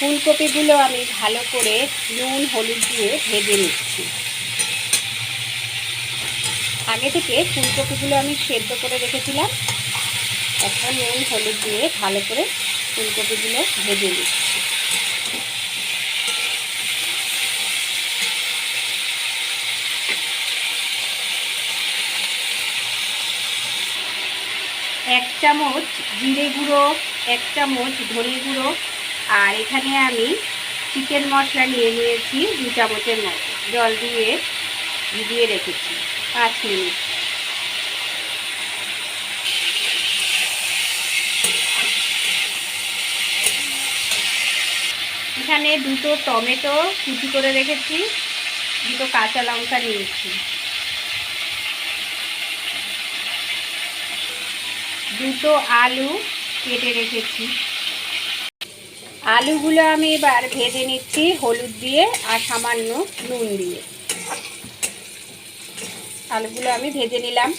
ফুলকপিগুলো আমি ভালো করে নুন, হলুদ দিয়ে ভেজে নিচ্ছি। আগে থেকে ফুলকপিগুলো আমি সেদ্ধ করে রেখেছিলাম। এখন নুন, হলুদ দিয়ে ভালো করে ফুলকপিগুলো ভেজে নিচ্ছি। এক চামচ জিরে গুঁড়ো, এক চামচ ধনে গুঁড়ো আর এখানে আমি চিকেন মশলা নিয়ে নিয়েছি দু চামচের মতো। জল দিয়ে ভিজিয়ে রেখেছি, পাঁচ মিনিট। এখানে দুটো টমেটো কুচি করে রেখেছি, দুটো কাঁচা লঙ্কা নিয়েছি। দুটো আলু কেটে রেখেছি। আলুগুলো আমি এবার ভেজে নিচ্ছি, হলুদ দিয়ে আর সামান্য নুন দিয়ে। আলুগুলো আমি ভেজে নিলাম।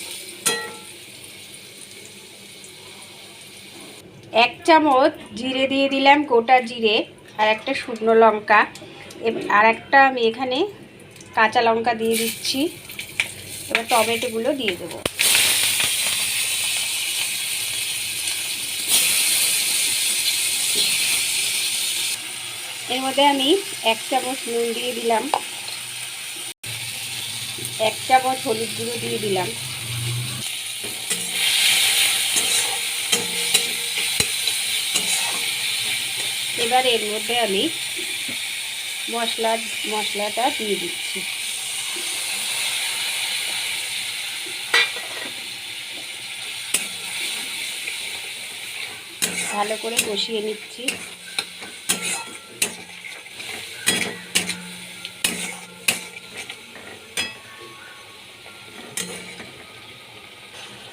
এক চামচ জিরে দিয়ে দিলাম, গোটা জিরে আর একটা শুকনো লঙ্কা। আর একটা আমি এখানে কাঁচা লঙ্কা দিয়ে দিচ্ছি। এবার টমেটোগুলো দিয়ে দেবো। এর মধ্যে আমি এক চামচ নুন দিয়ে দিলাম। এক চামচ হলুদ গুঁড়ো দিয়ে দিলাম। এবার এর মধ্যে আমি মশলা, মশলাটা দিয়ে দিচ্ছি। ভালো করে কষিয়ে নিচ্ছি।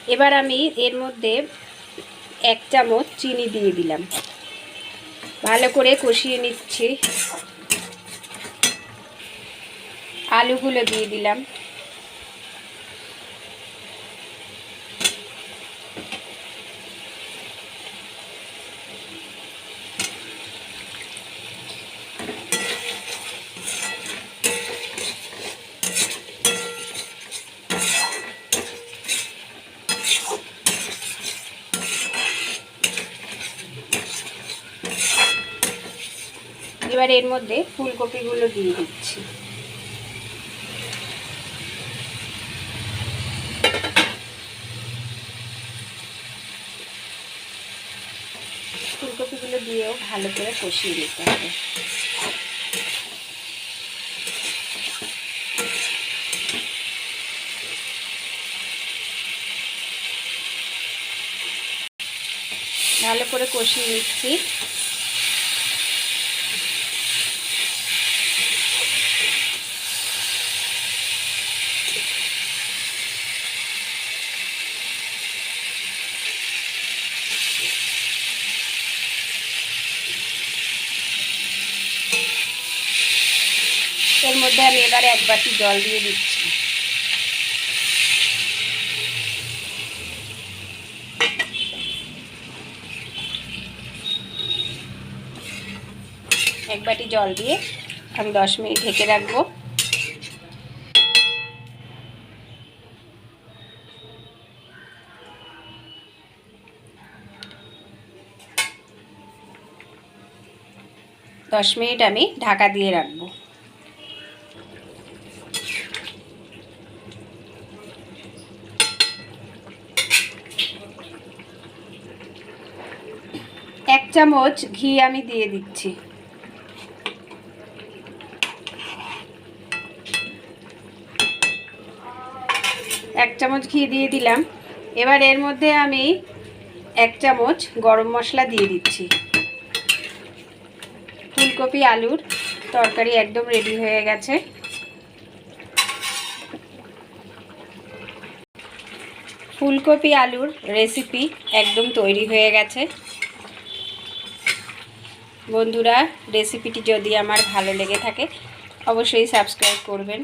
এবার আমি এর মধ্যে এক চামচ চিনি দিয়ে দিলাম। ভালো করে কষিয়ে নিচ্ছি। আলুগুলো দিয়ে দিলাম। এবার এর মধ্যে ফুলকপিগুলো দিয়ে দিচ্ছি। ফুলকপিগুলো দিয়েও ভালো করে কষিয়ে দিতে হবে। ভালো করে কষিয়ে নিচ্ছি এর মধ্যে আমি এবারে এক বাটি জল দিয়ে দিচ্ছি। এক বাটি জল দিয়ে আমি দশ মিনিট ঢেকে রাখব। দশ মিনিট আমি ঢাকা দিয়ে রাখব এক চামচ ঘি আমি দিয়ে দিচ্ছি। এক চামচ ঘি দিয়ে দিলাম। এবার এর মধ্যে আমি এক চামচ গরম মশলা দিয়ে দিচ্ছি। ফুলকপি, আলুর তরকারি একদম রেডি হয়ে গেছে। ফুলকপি, আলুর রেসিপি একদম তৈরি হয়ে গেছে। বন্ধুরা রেসিপিটি যদি আমার ভালো লেগে থাকে অবশ্যই সাবস্ক্রাইব করবেন।